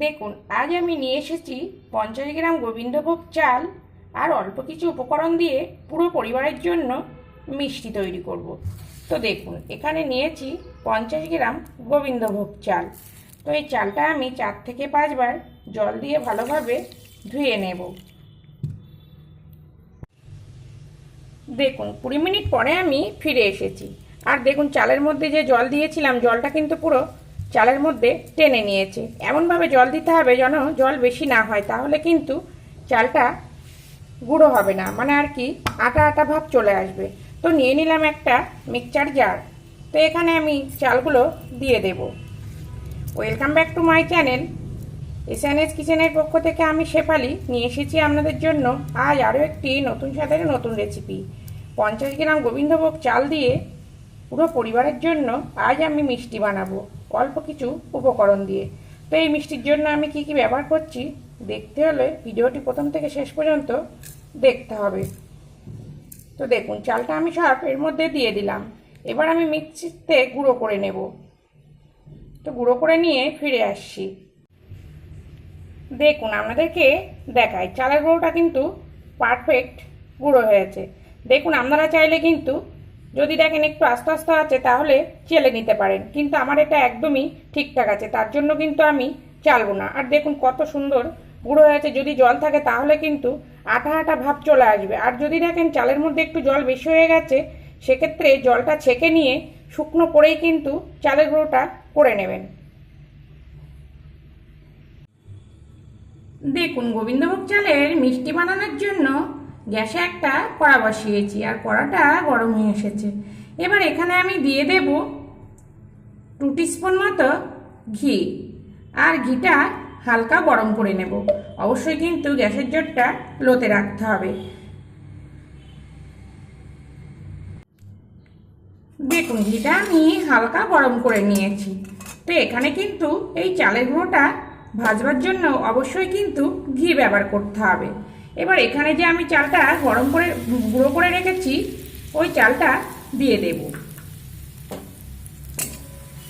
দেখুন, আজ আমি নিয়ে এসেছি পঞ্চাশ গ্রাম গোবিন্দভোগ চাল আর অল্প কিছু উপকরণ দিয়ে পুরো পরিবারের জন্য মিষ্টি তৈরি করব। তো দেখুন, এখানে নিয়েছি পঞ্চাশ গ্রাম গোবিন্দভোগ চাল। তো এই চালটা আমি চার থেকে পাঁচবার জল দিয়ে ভালোভাবে ধুয়ে নেব। দেখুন, কুড়ি মিনিট পরে আমি ফিরে এসেছি। আর দেখুন, চালের মধ্যে যে জল দিয়েছিলাম, জলটা কিন্তু পুরো চালের মধ্যে টেনে নিয়েছে। এমনভাবে জল দিতে হবে যেন জল বেশি না হয়, তাহলে কিন্তু চালটা গুঁড়ো হবে না। মানে আর কি, আটা আটা ভাব চলে আসবে। তো নিয়ে নিলাম একটা মিক্সচার জার। তো এখানে আমি চালগুলো দিয়ে দেব। Welcome back to my channel. SNS কিচেনের পক্ষ থেকে আমি শেফালি। নিয়ে এসেছি আপনাদের জন্য আজ আরও একটি নতুন স্বাদের নতুন রেসিপি পঞ্চাশ গ্রাম গোবিন্দভোগ চাল দিয়ে পুরো পরিবারের জন্য আজ আমি মিষ্টি বানাবো। অল্প কিছু উপকরণ দিয়ে। তো এই মিষ্টির জন্য আমি কি কি ব্যবহার করছি, দেখতে হলে ভিডিওটি প্রথম থেকে শেষ পর্যন্ত দেখতে হবে। তো দেখুন, চালটা আমি সব এর মধ্যে দিয়ে দিলাম। এবার আমি মিক্সিতে গুঁড়ো করে নেব। তো গুঁড়ো করে নিয়ে ফিরে আসছি। দেখুন, আপনাদেরকে দেখাই, চালের গুঁড়োটা কিন্তু পারফেক্ট গুঁড়ো হয়েছে। দেখুন, আপনারা চাইলে কিন্তু যদি দেখেন একটু আস্তে আস্তে আছে, তাহলে চেলে নিতে পারেন। কিন্তু আমার এটা একদমই ঠিকঠাক আছে, তার জন্য কিন্তু আমি চালবো না। আর দেখুন কত সুন্দর গুঁড়ো হয়েছে যদি জল থাকে তাহলে কিন্তু আঠা আঠা ভাব চলে আসবে। আর যদি দেখেন চালের মধ্যে একটু জল বেশি হয়ে গেছে, সেক্ষেত্রে জলটা ছেঁকে নিয়ে শুকনো করেই কিন্তু চালের গুঁড়োটা করে নেবেন। দেখুন, গোবিন্দভোগ চালের মিষ্টি বানানোর জন্য গ্যাসে একটা কড়া বসিয়েছি আর কড়াটা গরম হয়ে এসেছে। এবার এখানে আমি দিয়ে দেব টু স্পুন মতো ঘি। আর ঘিটা হালকা গরম করে নেব। অবশ্যই কিন্তু গ্যাসের জোরটা লোতে রাখতে হবে। দেখুন, ঘিটা আমি হালকা গরম করে নিয়েছি। তো এখানে কিন্তু এই চালের গুঁড়োটা ভাজবার জন্য অবশ্যই কিন্তু ঘি ব্যবহার করতে হবে। এবার এখানে যে আমি চালটা গরম করে গুঁড়ো করে রেখেছি, ওই চালটা দিয়ে দেব।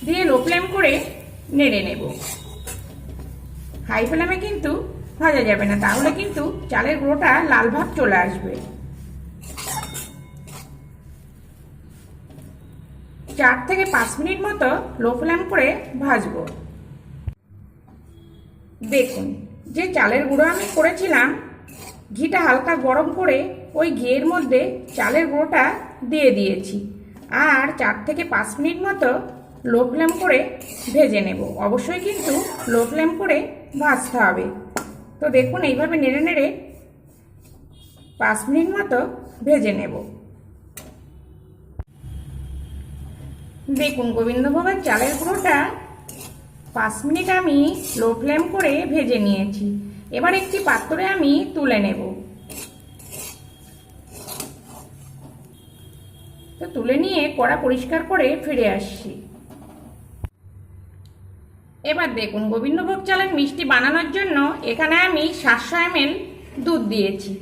দিয়ে লো ফ্লেম করে নেড়ে নেব। হাই ফ্লেমে কিন্তু ভাজা যাবে না, তাহলে কিন্তু চালের গুঁড়োটা লাল ভাব চলে আসবে। চার থেকে পাঁচ মিনিট মতো লো ফ্লেম করে ভাজবো। দেখুন, যে চালের গুঁড়ো আমি করেছিলাম ঘিটা হালকা গরম করে ওই ঘিয়ের মধ্যে চালের গুঁড়োটা দিয়ে দিয়েছি। আর চার থেকে পাঁচ মিনিট মতো লো ফ্লেম করে ভেজে নেব। অবশ্যই কিন্তু লো ফ্লেম করে ভাজতে হবে। তো দেখুন, এইভাবে নেড়ে নেড়ে পাঁচ মিনিট মতো ভেজে নেব। দেখুন, গোবিন্দভোগের চালের গুঁড়োটা পাঁচ মিনিট আমি লো ফ্লেম করে ভেজে নিয়েছি। এবার একটি পাত্রে আমি তুলে নেব। তো তুলে নিয়ে কড়া পরিষ্কার করে ফিরে আসছি। এবার দেখুন, গোবিন্দভোগ চালের মিষ্টি বানানোর জন্য এখানে আমি সাতশো এমএল দুধ দিয়েছি।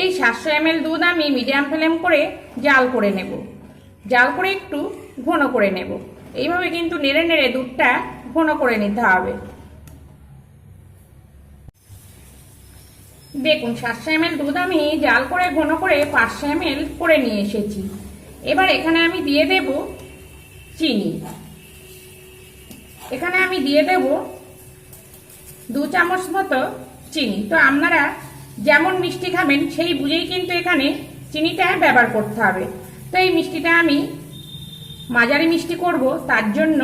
এই সাতশো এমএল দুধ আমি মিডিয়াম ফ্লেম করে জাল করে নেব। জাল করে একটু ঘন করে নেব। এইভাবে কিন্তু নেড়ে নেড়ে দুধটা ঘন করে নিতে হবে। দেখুন সাতশো এমএল দুধ আমি জাল করে, ঘন করে পাঁচশো এমএল করে নিয়ে এসেছি। এবার এখানে আমি দিয়ে দেব চিনি। এখানে আমি দিয়ে দেব দু চামচ মতো চিনি। তো আপনারা যেমন মিষ্টি খাবেন, সেই বুঝেই কিন্তু এখানে চিনিটা ব্যবহার করতে হবে। তো এই মিষ্টিটা আমি মাঝারি মিষ্টি করব, তার জন্য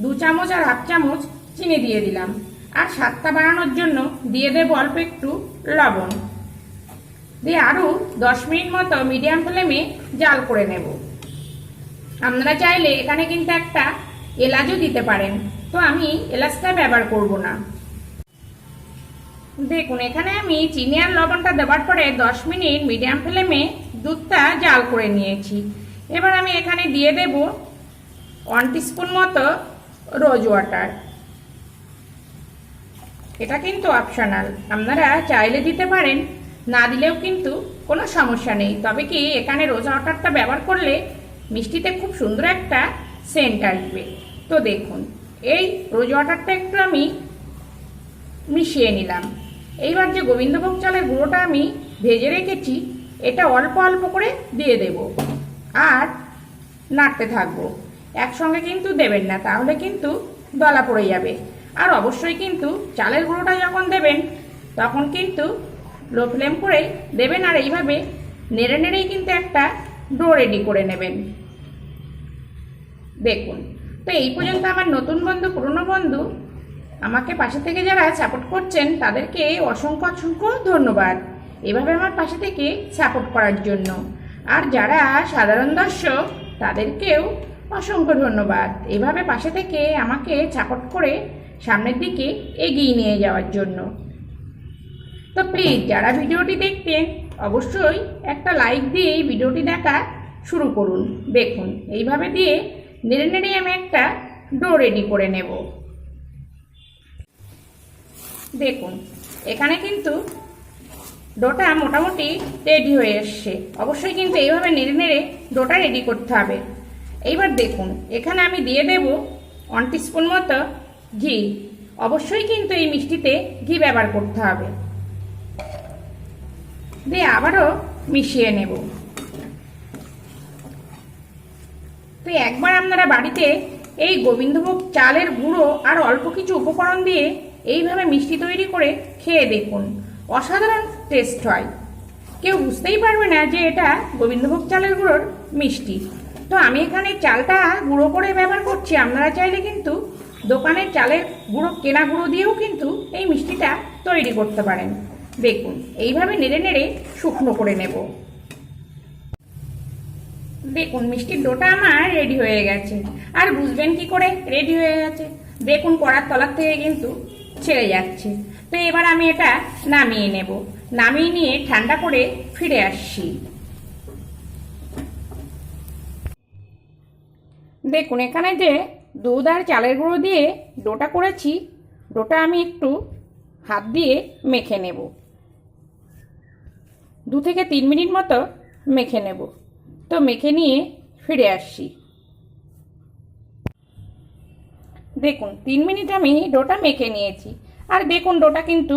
দু চামচ আর হাফ চামচ চিনি দিয়ে দিলাম। আর স্বাদটা বাড়ানোর জন্য দিয়ে দেবো অল্প একটু লবণ। দিয়ে আরও দশ মিনিট মতো মিডিয়াম ফ্লেমে জাল করে নেব। আপনারা চাইলে এখানে কিন্তু একটা এলাচও দিতে পারেন। তো আমি এলাচটা ব্যবহার করব না। দেখুন, এখানে আমি চিনি আর লবণটা দেওয়ার পরে দশ মিনিট মিডিয়াম ফ্লেমে দুধটা জাল করে নিয়েছি। এবার আমি এখানে দিয়ে দেব ওয়ান টিস্পুন মতো রোজ ওয়াটার। এটা কিন্তু অপশনাল আপনারা চাইলে দিতে পারেন, না দিলেও কিন্তু কোনো সমস্যা নেই। তবে কি এখানে রোজ ওয়াটারটা ব্যবহার করলে মিষ্টিতে খুব সুন্দর একটা সেন্ট আসবে। তো দেখুন, এই রোজ ওয়াটারটা একটু আমি মিশিয়ে নিলাম। এইবার যে গোবিন্দভোগ চালের গুঁড়োটা আমি ভেজে রেখেছি, এটা অল্প অল্প করে দিয়ে দেব আর নাড়তে থাকব। একসঙ্গে কিন্তু দেবেন না, তাহলে কিন্তু দলা পড়ে যাবে। আর অবশ্যই কিন্তু চালের গুঁড়োটা যখন দেবেন, তখন কিন্তু লো ফ্লেম করেই দেবেন আর এইভাবে নেড়ে নেড়েই কিন্তু একটা ডো রেডি করে নেবেন। দেখুন, তো এই পর্যন্ত আমার নতুন বন্ধু, পুরনো বন্ধু, আমাকে পাশে থেকে যারা সাপোর্ট করছেন, তাদেরকে অসংখ্য অসংখ্য ধন্যবাদ। এভাবে আমার পাশে থেকে সাপোর্ট করার জন্য। আর যারা সাধারণ দর্শক, তাদেরকেও অসংখ্য ধন্যবাদ। এভাবে পাশে থেকে আমাকে সাপোর্ট করে সামনের দিকে এগিয়ে নিয়ে যাওয়ার জন্য। তো প্লিজ যারা ভিডিওটি দেখতেন অবশ্যই একটা লাইক দিয়ে এই ভিডিওটি দেখা শুরু করুন। দেখুন, এইভাবে দিয়ে নেড়ে নেড়ে আমি একটা ডো রেডি করে নেব। দেখুন, এখানে কিন্তু ডোটা মোটামুটি রেডি হয়ে এসছে। অবশ্যই কিন্তু এইভাবে নেড়ে নেড়ে ডোটা রেডি করতে হবে। এইবার দেখুন, এখানে আমি দিয়ে দেব ওয়ান স্পুন মতো ঘি। অবশ্যই কিন্তু এই মিষ্টিতে ঘি ব্যবহার করতে হবে। দিয়ে আবারও মিশিয়ে নেব। তো একবার আপনারা বাড়িতে এই গোবিন্দভোগ চালের গুঁড়ো আর অল্প কিছু উপকরণ দিয়ে এইভাবে মিষ্টি তৈরি করে খেয়ে দেখুন। অসাধারণ টেস্ট হয়। কেউ বুঝতেই পারবে না যে এটা গোবিন্দভোগ চালের গুঁড়োর মিষ্টি। তো আমি এখানে চালটা গুঁড়ো করে ব্যবহার করছি, আপনারা চাইলে কিন্তু দোকানের চালের গুঁড়ো, কেনা গুঁড়ো দিয়েও কিন্তু এই মিষ্টিটা তৈরি করতে পারেন। দেখুন, এইভাবে নেড়ে নেড়ে শুকনো করে নেব। দেখুন, মিষ্টির ডোটা আমার রেডি হয়ে গেছে। আর বুঝবেন কি করে রেডি হয়ে গেছে? দেখুন, কড়ার তলার থেকে কিন্তু ছেড়ে যাচ্ছে। তো এবার আমি এটা নামিয়ে নেব। নামিয়ে নিয়ে ঠান্ডা করে ফিরে আসছি। দেখুন, এখানে যে দুধ আর চালের গুঁড়ো দিয়ে ডোটা করেছি। ডোটা আমি একটু হাত দিয়ে মেখে নেব। দু থেকে তিন মিনিট মতো মেখে নেব। তো মেখে নিয়ে ফিরে আসছি। দেখুন, তিন মিনিট আমি ডোটা মেখে নিয়েছি। আর দেখুন, ডোটা কিন্তু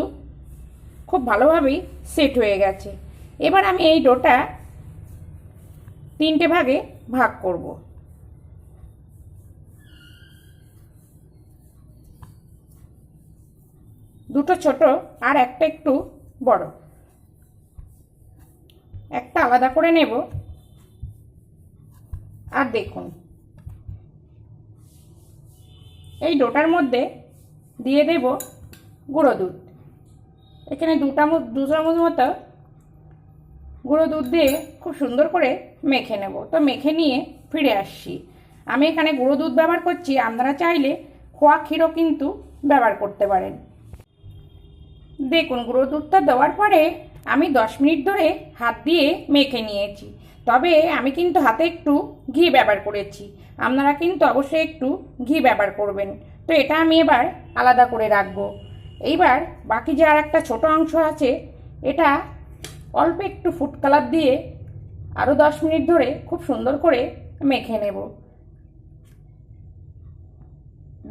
খুব ভালোভাবেই সেট হয়ে গেছে। এবার আমি এই ডোটা তিনটে ভাগে ভাগ করব। দুটো ছোট আর একটা একটু বড়। একটা আলাদা করে নেব। আর দেখুন। এই ডোটার মধ্যে দিয়ে দেব গুঁড়ো দুধ। এখানে দুটা দু চামচ মতো গুঁড়ো দুধ দিয়ে খুব সুন্দর করে মেখে নেব। তো মেখে নিয়ে ফিরে আসছি। আমি এখানে গুঁড়ো দুধ ব্যবহার করছি। আপনারা চাইলে খোয়া ক্ষীরও কিন্তু ব্যবহার করতে পারেন। দেখুন গুঁড়ো দুধটা দেওয়ার পরে আমি দশ মিনিট ধরে হাত দিয়ে মেখে নিয়েছি। তবে আমি কিন্তু হাতে একটু ঘি ব্যবহার করেছি। আপনারা কিন্তু অবশ্যই একটু ঘি ব্যবহার করবেন। তো এটা আমি এবার আলাদা করে রাখব। এইবার বাকি যে আর একটা ছোটো অংশ আছে, এটা অল্প একটু ফুড কালার দিয়ে আরও দশ মিনিট ধরে খুব সুন্দর করে মেখে নেব।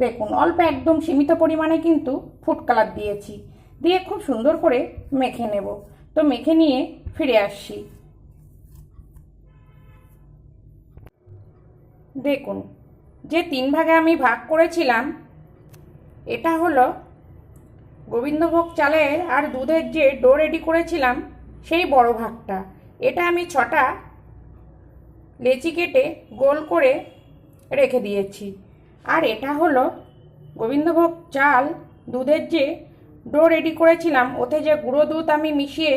দেখুন, অল্প একদম সীমিত পরিমাণে কিন্তু ফুড কালার দিয়েছি। দিয়ে খুব সুন্দর করে মেখে নেব। তো মেখে নিয়ে ফিরে আসছি। দেখুন, যে তিন ভাগে আমি ভাগ করেছিলাম, এটা হলো গোবিন্দভোগ চালের আর দুধের যে ডো রেডি করেছিলাম, সেই বড় ভাগটা। এটা আমি ছটা লেচি কেটে গোল করে রেখে দিয়েছি। আর এটা হলো গোবিন্দভোগ চাল দুধের যে ডো রেডি করেছিলাম, ওতে যে গুঁড়ো দুধ আমি মিশিয়ে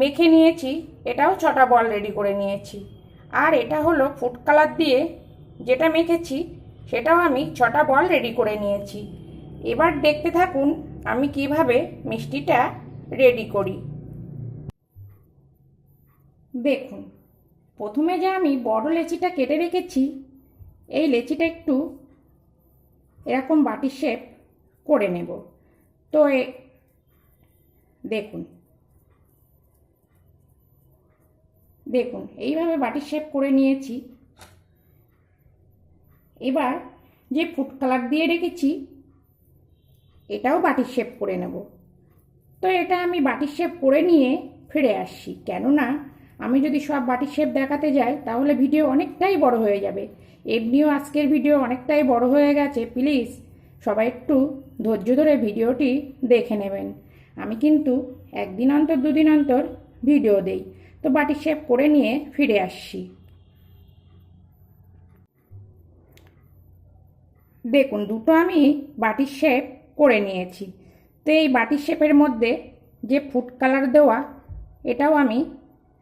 মেখে নিয়েছি, এটাও ছটা বল রেডি করে নিয়েছি। আর এটা হলো ফুড কালার দিয়ে যেটা মেখেছি, সেটাও আমি ছটা বল রেডি করে নিয়েছি। এবার দেখতে থাকুন আমি কীভাবে মিষ্টিটা রেডি করি। দেখুন, প্রথমে যে আমি বড় লেচিটা কেটে রেখেছি, এই লেচিটা একটু এরকম বাটি শেপ করে নেব। তো দেখুন। দেখুন, এইভাবে বাটি শেপ করে নিয়েছি। এবার যে ফুড কালার দিয়ে রেখেছি, এটাও বাটির শেপ করে নেব। তো এটা আমি বাটির শেপ করে নিয়ে ফিরে আসছি। কেননা, আমি যদি সব বাটির শেপ দেখাতে যাই, তাহলে ভিডিও অনেকটাই বড় হয়ে যাবে। এমনিও আজকের ভিডিও অনেকটাই বড় হয়ে গেছে, প্লিজ সবাই একটু ধৈর্য ধরে ভিডিওটি দেখে নেবেন। আমি কিন্তু একদিন অন্তর, দুদিন অন্তর ভিডিও দেই। তো বাটির শেপ করে নিয়ে ফিরে আসছি। দেখুন, দুটো আমি বাটির শেপ করে নিয়েছি। তো এই বাটির শেপের মধ্যে যে ফুড কালার দেওয়া, এটাও আমি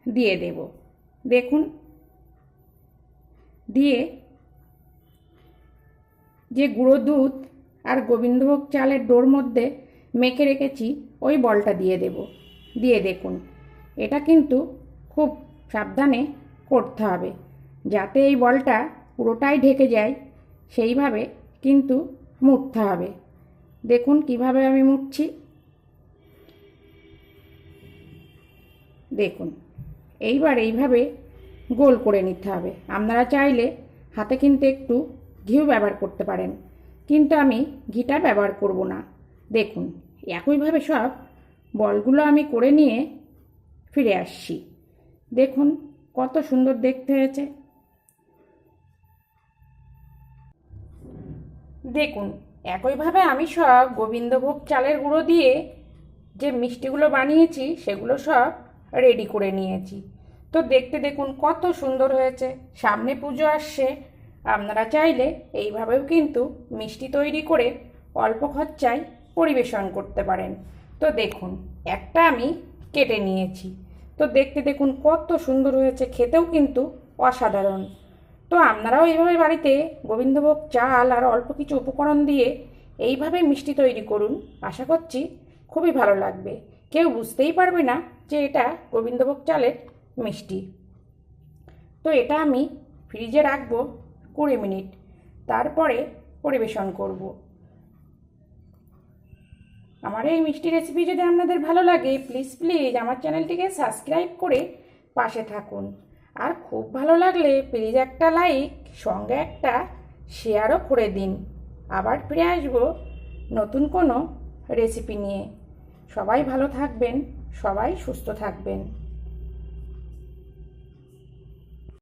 দিয়ে দেব। দেখুন, দিয়ে যে গুঁড়ো দুধ আর গোবিন্দভোগ চালের ডোর মধ্যে মেখে রেখেছি, ওই বলটা দিয়ে দেব। দিয়ে দেখুন, এটা কিন্তু খুব সাবধানে করতে হবে, যাতে এই বলটা পুরোটাই ঢেকে যায়। সেইভাবে কিন্তু মুড়তে হবে। দেখুন কীভাবে আমি মুড়ছি। দেখুন, এইবার এইভাবে গোল করে নিতে হবে। আপনারা চাইলে হাতে কিন্তু একটু ঘিউ ব্যবহার করতে পারেন। কিন্তু আমি ঘিটা ব্যবহার করব না। দেখুন, একইভাবে সব বলগুলো আমি করে নিয়ে ফিরে আসছি। দেখুন, কত সুন্দর দেখতে হয়েছে। দেখুন, একইভাবে আমি সব গোবিন্দভোগ চালের গুঁড়ো দিয়ে যে মিষ্টিগুলো বানিয়েছি, সেগুলো সব রেডি করে নিয়েছি। তো দেখতে দেখুন কত সুন্দর হয়েছে। সামনে পুজো আসছে আপনারা চাইলে এইভাবেও কিন্তু মিষ্টি তৈরি করে অল্প খরচায় পরিবেশন করতে পারেন। তো দেখুন, একটা আমি কেটে নিয়েছি। তো দেখতে দেখুন কত সুন্দর হয়েছে, খেতেও কিন্তু অসাধারণ। তো আপনারাও এইভাবে বাড়িতে গোবিন্দভোগ চাল আর অল্প কিছু উপকরণ দিয়ে এইভাবে মিষ্টি তৈরি করুন, আশা করছি খুবই ভালো লাগবে। কেউ বুঝতেই পারবে না যে এটা গোবিন্দভোগ চালের মিষ্টি। তো এটা আমি ফ্রিজে রাখব কুড়ি মিনিট। তারপরে পরিবেশন করব। আমার এই মিষ্টি রেসিপি যদি আপনাদের ভালো লাগে প্লিজ প্লিজ আমার চ্যানেলটিকে সাবস্ক্রাইব করে পাশে থাকুন। আর খুব ভালো লাগলে প্লিজ একটা লাইক সঙ্গে একটা শেয়ারও করে দিন। আবার ফিরে আসব নতুন কোনো রেসিপি নিয়ে। সবাই ভালো থাকবেন, সবাই সুস্থ থাকবেন।